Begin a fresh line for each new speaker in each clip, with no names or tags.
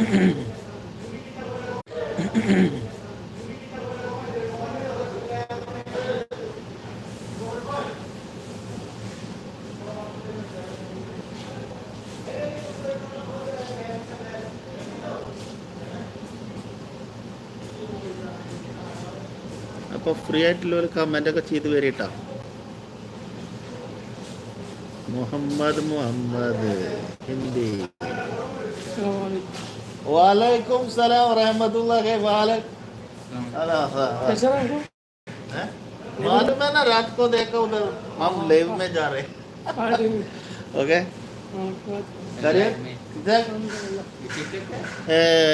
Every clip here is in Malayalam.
അപ്പോൾ ഫ്രീ ആയിട്ടുള്ള ഒരു കമന്റ് ഒക്കെ ചെയ്ത് വരിട്ടാ. മുഹമ്മദ് മുഹമ്മദ് ഹിന്ദി. वालेकुम सलाम रहमतुल्लाह वालेक अला
कैसा रहा
हैं? मालूम है ना रात को देखा उधर हम लेव में जा रहे
पार्टी में
ओके
हाँ, बात
करिए किधर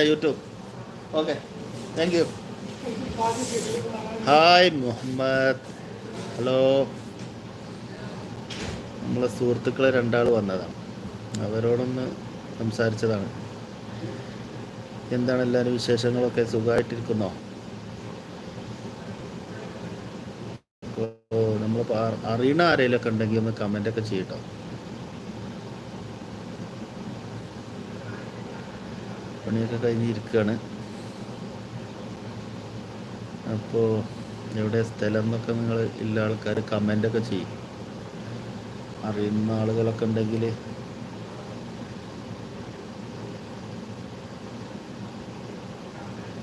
YouTube okay thank you hi Muhammad hello നമ്മളെ സുഹൃത്തുക്കളെ രണ്ടാൾ വന്നതാണ് അവരോടൊന്ന് സംസാരിച്ചതാണ് എന്താണ് എല്ലാവരും വിശേഷങ്ങളൊക്കെ? സുഖമായിട്ടിരിക്കുന്നോ? ഓ നമ്മൾ അറിയണ ആരെയൊക്കെ ഉണ്ടെങ്കിൽ ഒന്ന് കമന്റൊക്കെ ചെയ്യട്ടോ. പണിയൊക്കെ കഴിഞ്ഞിരിക്കുകയാണ് അപ്പോൾ എവിടെ സ്ഥലം എന്നൊക്കെ നിങ്ങൾ ഇല്ല ആൾക്കാർ കമന്റൊക്കെ ചെയ്യും. അറിയുന്ന ആളുകളൊക്കെ ഉണ്ടെങ്കിൽ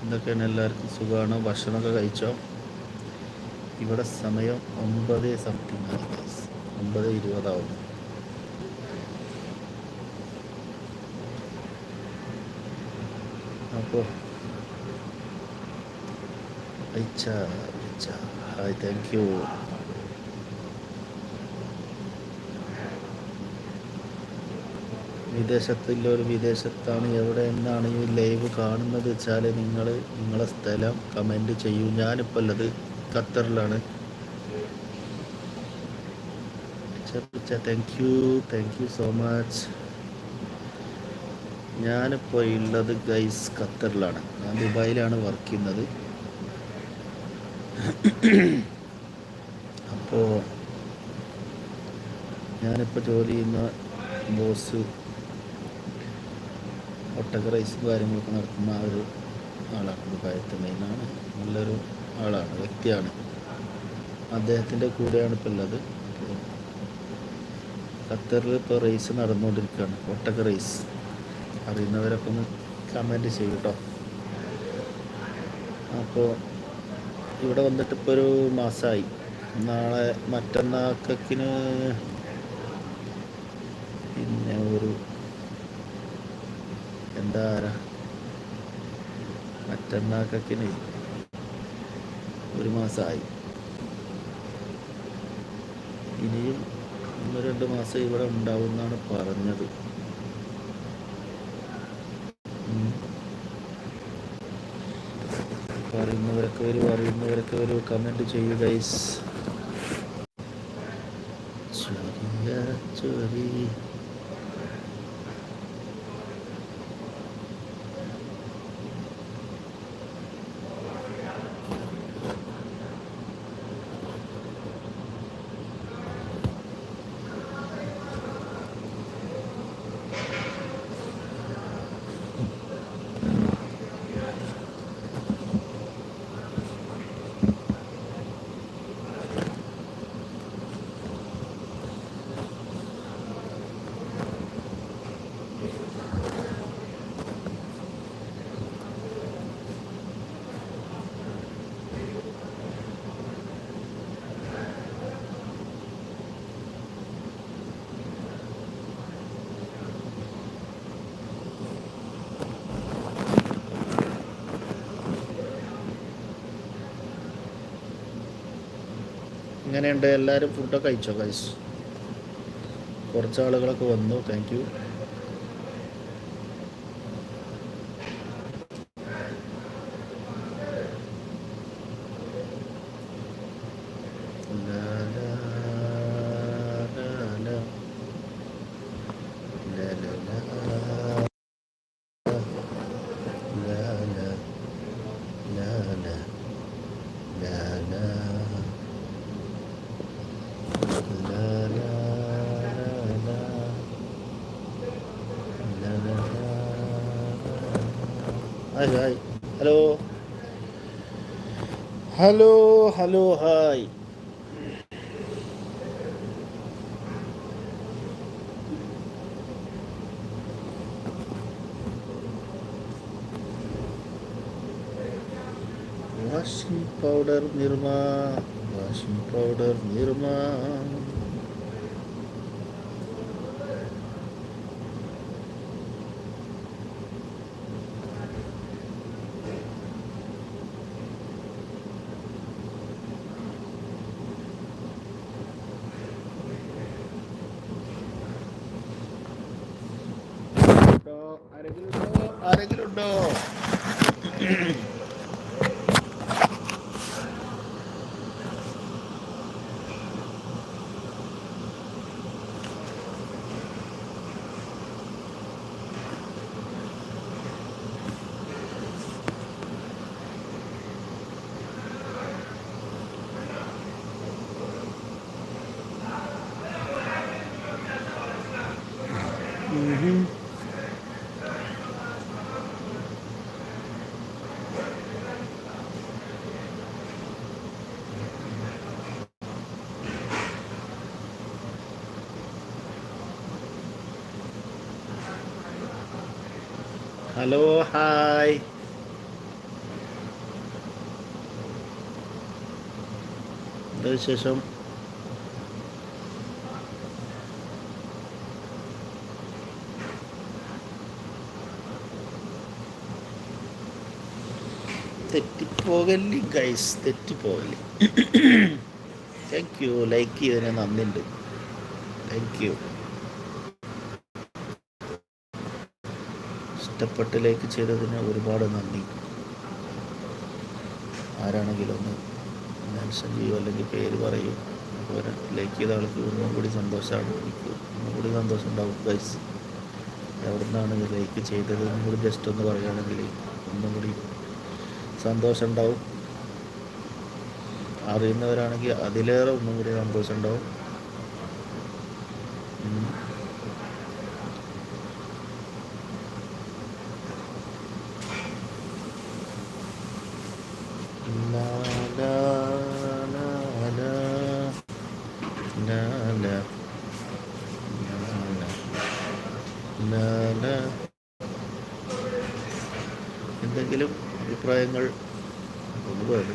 എന്തൊക്കെയാണ് എല്ലാവർക്കും സുഖമാണ്. ഭക്ഷണമൊക്കെ കഴിച്ചോ? ഇവിടെ സമയം ഒമ്പത് സംതിങ്. ഒമ്പത് ഇരുപതാവുന്നു. അപ്പോൾ അയച്ച അയച്ച ഹായ് താങ്ക് യു വിദേശത്തുള്ളൊരു വിദേശത്താണ് എവിടെ എന്നാണ് ഈ ലൈവ് കാണുന്നത് വെച്ചാൽ നിങ്ങൾ നിങ്ങളെ സ്ഥലം കമന്റ് ചെയ്യൂ. ഞാനിപ്പോൾ ഉള്ളത് ഖത്തറിലാണ്. Thank you thank you so much ഞാനിപ്പോൾ ഉള്ളത് ഗൈസ് ഖത്തറിലാണ്. ഞാൻ ദുബായിലാണ് വർക്ക് ചെയ്യുന്നത്. അപ്പോൾ ഞാനിപ്പോൾ ജോലി ചെയ്യുന്ന ബോസ് ഒട്ടക റൈസ് കാര്യങ്ങളൊക്കെ നടത്തുന്ന ആ ഒരു ആളാണ്. ദുബായത്തെ മെയിനാണ് നല്ലൊരു ആളാണ് വ്യക്തിയാണ്. അദ്ദേഹത്തിന്റെ കൂടെയാണ് ഇപ്പോൾ ഉള്ളത്. ഖത്തറിൽ ഇപ്പോൾ റേസ് നടന്നുകൊണ്ടിരിക്കുകയാണ്. ഒട്ടക റേസ് അറിയുന്നവരൊക്കെ ഒന്ന് കമന്റ് ചെയ്യും കേട്ടോ അപ്പോൾ ഇവിടെ വന്നിട്ട് ഇപ്പോൾ ഒരു മാസമായി നാളെ മറ്റന്നാക്കിന് പിന്നെ ഒരു എന്താ മറ്റന്നാക്കക്കിന് ഒരു മാസമായി ഇനിയും ഒന്ന് രണ്ട് മാസം ഇവിടെ ഉണ്ടാവും എന്നാണ് പറഞ്ഞത് പറയുന്നവരൊക്കെ വരും അറിയുന്നവരൊക്കെ വരും. കമന്റ് ചെയ്യൂ ഗൈസ് ചൊരി ഇങ്ങനെയുണ്ട് എല്ലാവരും ഫുഡൊക്കെ കഴിച്ചോ ഗൈസ് കുറച്ച് ആളുകളൊക്കെ വന്നു thank hai hai. Halo. Halo halo hai. Washing powder nirma. Washing powder nirma. ആരെങ്കിലും ഉണ്ടോ? ആരെങ്കിലും ഹലോ ഹായ് എന്താ വിശേഷം തെറ്റിപ്പോകല്ലേ ഗൈസ് തെറ്റിപ്പോകല്ലേ. താങ്ക് യു ലൈക്ക് ചെയ്തതിന് നന്ദിയുണ്ട്. താങ്ക് യു ഇഷ്ടപ്പെട്ട് ലൈക്ക് ചെയ്തതിന് ഒരുപാട് നന്ദി. ആരാണെങ്കിലും ഒന്ന് മെൻഷൻ ചെയ്യൂ അല്ലെങ്കിൽ പേര് പറയൂ. അതുപോലെ ലൈക്ക് ചെയ്ത ആൾക്ക് ഒന്നും കൂടി സന്തോഷമാണ്. എനിക്ക് ഒന്നും കൂടി സന്തോഷം ഉണ്ടാവും ഗൈസ് എവിടെ നിന്നാണ് ലൈക്ക് ചെയ്തത് ഒന്നും കൂടി ജസ്റ്റ് ഒന്ന് പറയുകയാണെങ്കിൽ ഒന്നും കൂടി സന്തോഷം ഉണ്ടാവും. അറിയുന്നവരാണെങ്കിൽ അതിലേറെ ഒന്നും കൂടി സന്തോഷം ഉണ്ടാവും. എന്തെങ്കിലും അഭിപ്രായങ്ങൾ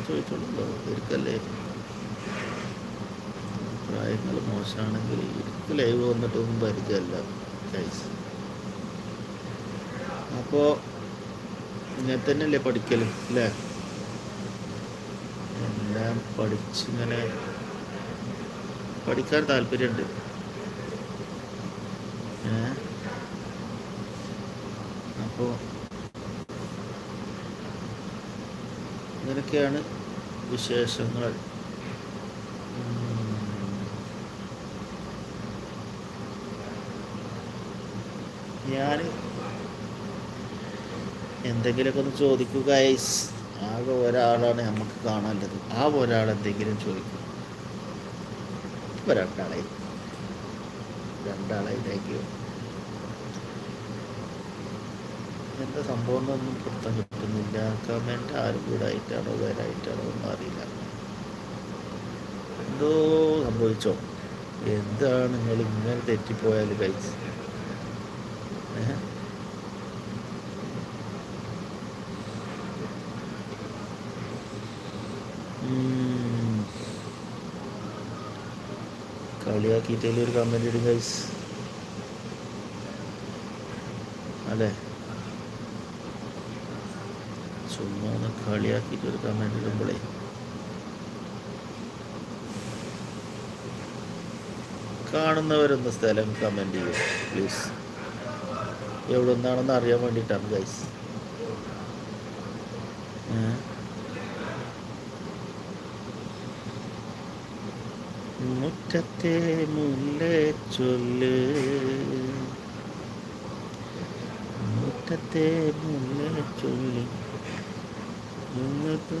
ചോദിച്ചോളൂ. ഇരിക്കല്ലേ അഭിപ്രായങ്ങൾ മോശമാണെങ്കിൽ എനിക്ക് ലൈവ് വന്നിട്ടൊന്നും പരിചയമല്ല ഗൈസ് അപ്പോൾ ഇങ്ങനെ തന്നെയല്ലേ പഠിക്കലും അല്ലേ? എല്ലാം പഠിച്ചിങ്ങനെ പഠിക്കാൻ താല്പര്യമുണ്ട്. അപ്പോ അപ്പോൾ ഇങ്ങനെയൊക്കെയാണ് വിശേഷങ്ങൾ. ഞാൻ എന്തെങ്കിലുമൊക്കെ ഒന്ന് ചോദിക്കുക ആകെ ഒരാളാണ് നമുക്ക് കാണാനുള്ളത്. ആ ഒരാൾ എന്തെങ്കിലും ചോദിക്കും. ഇപ്പൊ രണ്ടാളായി രണ്ടാളായി താങ്ക് യു എന്താ സംഭവം എന്നൊന്നും പുറത്തം കിട്ടുന്നില്ല കമന്റ് ആരും വീടായിട്ടാണോ വേറായിട്ടാണോ ഒന്നും അറിയില്ല. എന്തോ സംഭവിച്ചോ? എന്താണ് നിങ്ങൾ ഇങ്ങനെ തെറ്റിപ്പോയാൽ കഴിച്ച് കളിയാക്കിയിട്ടേ ഒരു കമന്റ് ഇടും ഗൈസ് അല്ലേ? ചുമ്മാ ഒന്ന് കളിയാക്കിയിട്ട് ഒരു കമന്റ് ഇടുമ്പോഴേ കാണുന്നവരൊന്ന് സ്ഥലം കമന്റ് ചെയ്യും പ്ലീസ് എവിടെ നിന്നാണെന്ന് അറിയാൻ വേണ്ടിയിട്ടാണ് ഗൈസ് മുറ്റത്തെ മുല്ലേ ചൊല്ല് മുറ്റത്തെ മുല്ലേ ചൊല്ലി നിങ്ങൾക്ക്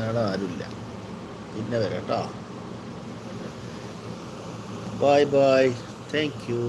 നാളെ ആരുമില്ല. പിന്നെ വരാം കേട്ടോ ബൈ ബൈ താങ്ക് യു